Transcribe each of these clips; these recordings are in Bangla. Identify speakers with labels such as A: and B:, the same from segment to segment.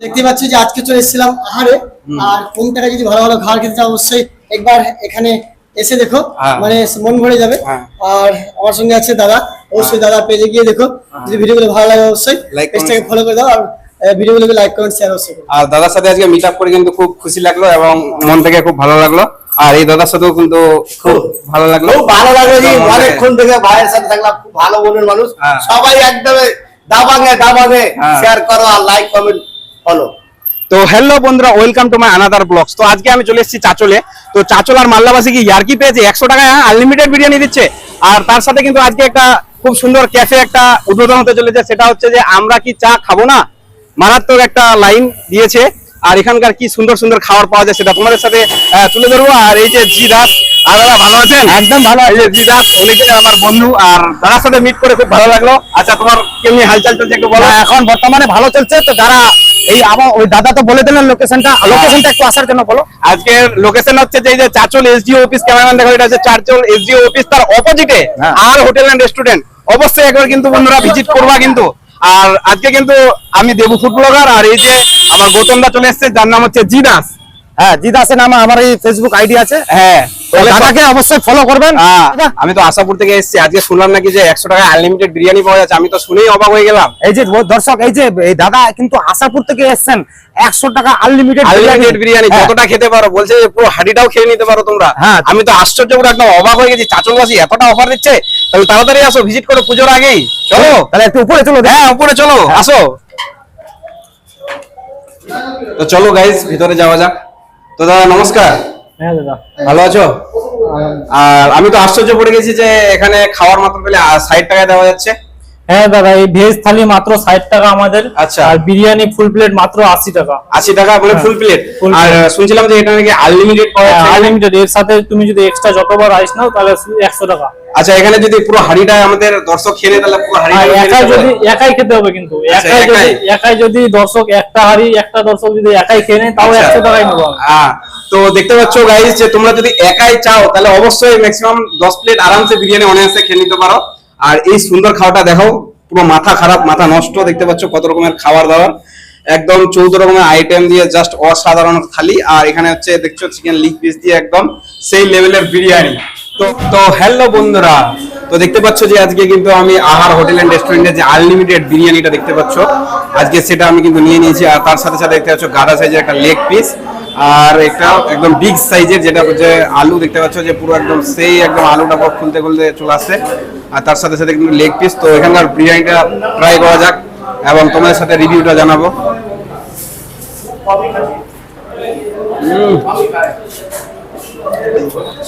A: দেখতে পাচ্ছি যে আজকে চলে এসেছিলাম আহারে। আর কোন টাকা যদি ভালো ভালো খাবার খেতে চাও অবশ্যই একবার এখানে এসে দেখো।
B: হ্যাঁ।
A: মানে মন ভরে যাবে।
B: হ্যাঁ।
A: আর আমার সঙ্গে আছে দাদা। অবশ্যই দাদা পেজে গিয়ে দেখো। যদি ভিডিওগুলো ভালো লাগে অবশ্যই পেজটাকে ফলো করে দাও। আর ভিডিওগুলোকে লাইক কমেন্ট শেয়ার অবশ্যই
B: আর দাদার সাথে আজকে মিট আপ করে কিন্তু খুব খুশি লাগল এবং মন থেকে খুব ভালো লাগল। আর এই দাদার সাথেও কিন্তু খুব ভালো লাগল।
C: খুব ভালো লাগল যে অনেকক্ষণ থেকে ভাইয়ের সাথে থাকলাম। খুব ভালো মনের মানুষ।
B: হ্যাঁ।
C: সবাই একদম দাবাঙে দাবাঙে
B: হ্যাঁ।
C: শেয়ার করো আর লাইক কমেন্ট ফলো
B: তো হ্যালো বন্ধুরা welcome to my another blogs তো আজকে আমি চলে এসেছি চাচলে। তো চাচল আর মাল্লাবাসী কি ইয়ার্কি পেয়েছে? একশো টাকায় আনলিমিটেড বিরিয়ানি দিচ্ছে। আর তার সাথে কিন্তু আজকে একটা খুব সুন্দর ক্যাফে একটা উদ্বোধন হতে চলেছে। সেটা হচ্ছে যে আমরা কি চা খাব না? মারাত্মক একটা লাইন দিয়েছে। আর এখানকার কি সুন্দর সুন্দর খাবার পাওয়া যায় সেটা তোমাদের সাথে তুলে ধরবো। আর এই যে জি দাস আর দাদা ভালো আছেন? একদম ভালো এই যে জি দাস উনি আমার বন্ধু আর দাদার সাথে মিট করে খুব ভালো লাগল। আচ্ছা তোমার কেমনি হালচাল চলছে একটু বলো। এখন বর্তমানে ভালো চলছে। তো যারা এই আমার ওই দাদা তো বলে দিলেন লোকেশনটা লোকেশনটা একটু আসার জন্য বলো। আজকের লোকেশন হচ্ছে যে চাচল এসডিও অফিস ক্যামেরাম্যান দেখো এটা হচ্ছে চাচল এসডিও অফিস তার অপোজিটে আর হোটেল এন্ড রেস্টুরেন্ট অবশ্যই একবার কিন্তু বন্ধুরা ভিজিট করবা কিন্তু। আর আজকে কিন্তু আমি দেবু ফুড ব্লগার আর এই যে আমার গৌতম দা চলে এসেছে যার নাম হচ্ছে জি দাস
D: হ্যাঁ জিদাসের নামে আমার এই ফেসবুক আইডি আছে।
B: হ্যাঁ।
D: দাদাকে অবশ্যই ফলো করবেন।
B: হ্যাঁ, আমি তো আশাপুর থেকে এসেছি। আজকে শুনলাম নাকি যে একশো টাকা আনলিমিটেড বিরিয়ানি পাওয়া যাচ্ছে। আমি তো শুনেই অবাক হয়ে গেলাম।
D: এই যে দর্শক এই যে দাদা কিন্তু আশাপুর থেকে এসেছেন। একশো টাকা আনলিমিটেড
B: আনলিমিটেড বিরিয়ানি। যতটা খেতে পারো। বলছে যে পুরো হাঁড়িটাও খেয়ে নিতে পারো তোমরা।
D: হ্যাঁ।
B: আমি তো আশ্চর্য করে একদম অবাক হয়ে গেছি। এতটা অফার দিচ্ছে? তাহলে তাড়াতাড়ি আসো ভিজিট করো পুজোর আগেই। চলো।
D: তাহলে একটু উপরে চলো
B: হ্যাঁ উপরে চলো। আসো। তো চলো গাইজ ভিতরে যাওয়া যাক। তো দাদা নমস্কার।
D: হ্যাঁ দাদা।
B: ভালো আছো? আর আমি তো আশ্চর্য পড়ে গেছি যে এখানে খাওয়ার মাত্র পেলে ষাট টাকায় দেওয়া যাচ্ছে।
E: হ্যাঁ দাদা এই ভেজ থালি মাত্র ষাট টাকা আমাদের
B: আচ্ছা।
E: আর বিরিয়ানি ফুল প্লেট মাত্র আশি টাকা
B: আশি টাকা বলে ফুল প্লেট
E: হ্যাঁ,
B: আর শুনছিলাম যে এটা নাকি আনলিমিটেড
E: আনলিমিটেড এর সাথে তুমি যদি এক্সট্রা যতবার রাইস নাও তাহলে একশো টাকা
B: আচ্ছা এখানে যদি পুরো হাড়িটা আমাদের দর্শক নেয়, তাহলে পুরো
E: আর
B: হাড়িটা
E: একাই যদি একাই খেতে হবে কিন্তু
B: আচ্ছা,
E: একাই যদি
B: একাই।
E: যদি দর্শক একটা হাড়ি একটা দর্শক যদি একাই খেয়ে নেয় তাও
B: আচ্ছা।
E: একশো টাকাই নেব।
B: হ্যাঁ তো দেখতে পাচ্ছ গাইস যে তোমরা যদি একাই চাও তাহলে অবশ্যই ম্যাক্সিমাম দশ প্লেট আরামসে বিরিয়ানি অনায়াসে খেয়ে নিতে পারো আর এই সুন্দর খাওয়াটা দেখো পুরো মাথা খারাপ, মাথা নষ্ট, দেখতে পাচ্ছ কত রকমের খাবার দাবার একদম চৌদ্দ রকমের আইটেম দিয়ে জাস্ট অসাধারণ থালি। আর এখানে হচ্ছে, দেখছ চিকেন লিগ পিস দিয়ে একদম সেই লেভেলের বিরিয়ানি। তো তো হ্যালো বন্ধুরা, তো দেখতে পাচ্ছ যে আজকে কিন্তু আমি আহার হোটেল এন্ড রেস্টুরেন্টে যে আনলিমিটেড বিরিয়ানিটা দেখতে পাচ্ছ, আজকে সেটা আমি কিন্তু নিয়ে নিয়েছি। আর তার সাথে সাথে দেখতে পাচ্ছ গাড়া সাইজের একটা লেগ পিস আর একটা একদম বিগ সাইজের যেটা হচ্ছে আলু, দেখতে পাচ্ছ যে পুরো একদম সেই একদম আলুটা খুলতে খুলতে চলে আসছে। আর তার সাথে সাথে কিন্তু লেগ পিস তো এখানকার বিরিয়ানিটা ট্রাই করা যাক এবং তোমাদের সাথে রিভিউটা জানাব।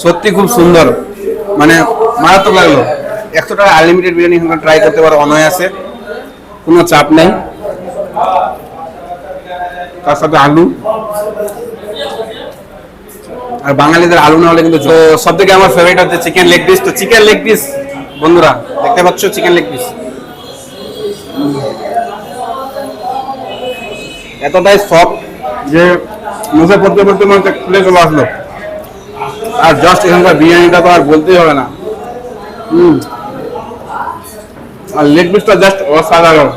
B: সত্যি খুব সুন্দর। মানে মারাত্মক লাগল। একশো টাকা আনলিমিটেড বিরিয়ানি এখানে ট্রাই করতে পারো অনায়াসে কোনো চাপ নেই। তার সাথে আলু। আর বাঙালিদের আলু না হলে কিন্তু সব থেকে আমার ফেভারিট হচ্ছে চিকেন লেগ পিস তো চিকেন লেগ পিস বন্ধুরা, দেখতে পাচ্ছ চিকেন লেগ পিস এতটাই সফট যে মুখে পড়তে পড়তে মনে হচ্ছে খুলে চলে আসলো। আর জাস্ট এখানকার বিরিয়ানিটা তো আর বলতেই হবে না। আর লেগ পিসটা জাস্ট অসাধারণ।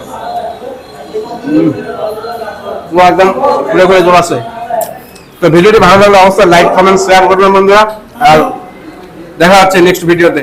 B: পুরো একদম খুলে চলে আসে। তো ভিডিওটি ভালো লাগলে অবশ্যই লাইক কমেন্ট শেয়ার করবেন বন্ধুরা। আর দেখা হচ্ছে নেক্সট ভিডিওতে